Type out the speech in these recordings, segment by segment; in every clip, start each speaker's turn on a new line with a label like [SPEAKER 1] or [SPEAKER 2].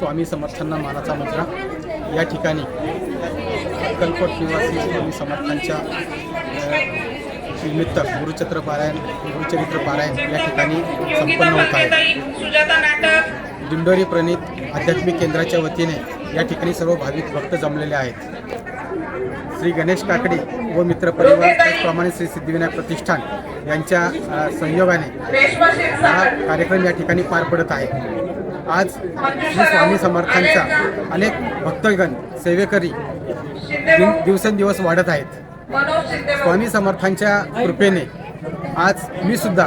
[SPEAKER 1] स्वामी समर्थांना मानाचा मुद्रा या ठिकाणी अक्कलकोट निवासी स्वामी समर्थांच्या निमित्त गुरुचत्र पारायण गुरुचरित्र पारायण या ठिकाणी संपन्न होत आहे. दिंडोरी प्रणित आध्यात्मिक केंद्राच्या वतीने या ठिकाणी सर्व भाविक भक्त जमलेले आहेत. श्री गणेश काकडे व मित्रपरिवार त्याचप्रमाणे श्री सिद्धिविनायक प्रतिष्ठान यांच्या संयोगाने हा कार्यक्रम या ठिकाणी पार पडत आहे. आज श्री स्वामी समर्थांचा अनेक भक्तगण सेवेकरी दिवसेंदिवस वाढत आहेत. स्वामी समर्थांच्या कृपेने आज मी सुद्धा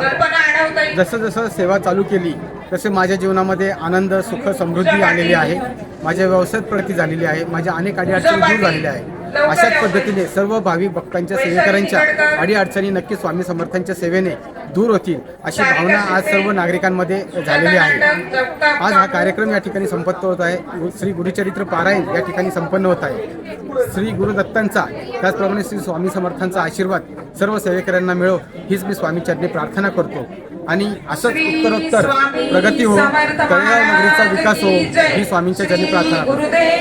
[SPEAKER 1] जसं जसं सेवा चालू केली तसे माझ्या जीवनामध्ये आनंद सुख समृद्धी आलेली आहे. माझ्या व्यवसायात प्रगती झालेली आहे. माझ्या अनेक अडीअडचणी दूर झालेल्या आहे अशाच पद्धतीने सर्व भाविक भक्तांच्या सेवेकऱ्यांच्या अडीअडचणी नक्की स्वामी समर्थांच्या सेवेने दूर होतील अशी भावना आज सर्व नागरिकांमध्ये झालेली आहे. आज हा कार्यक्रम या ठिकाणी संपन्न होत आहे. श्री गुरुचरित्र पारायण या ठिकाणी संपन्न होत आहे. श्री गुरुदत्तांचा त्याचप्रमाणे श्री स्वामी समर्थांचा आशीर्वाद सर्व सेवेकऱ्यांना मिळो हीच मी स्वामी चरणी प्रार्थना करतो. आणि असंच उत्तरोत्तर प्रगती हो तळेगाव नगरीचा विकास हो ही स्वामींच्या चरणी प्रार्थना करतो.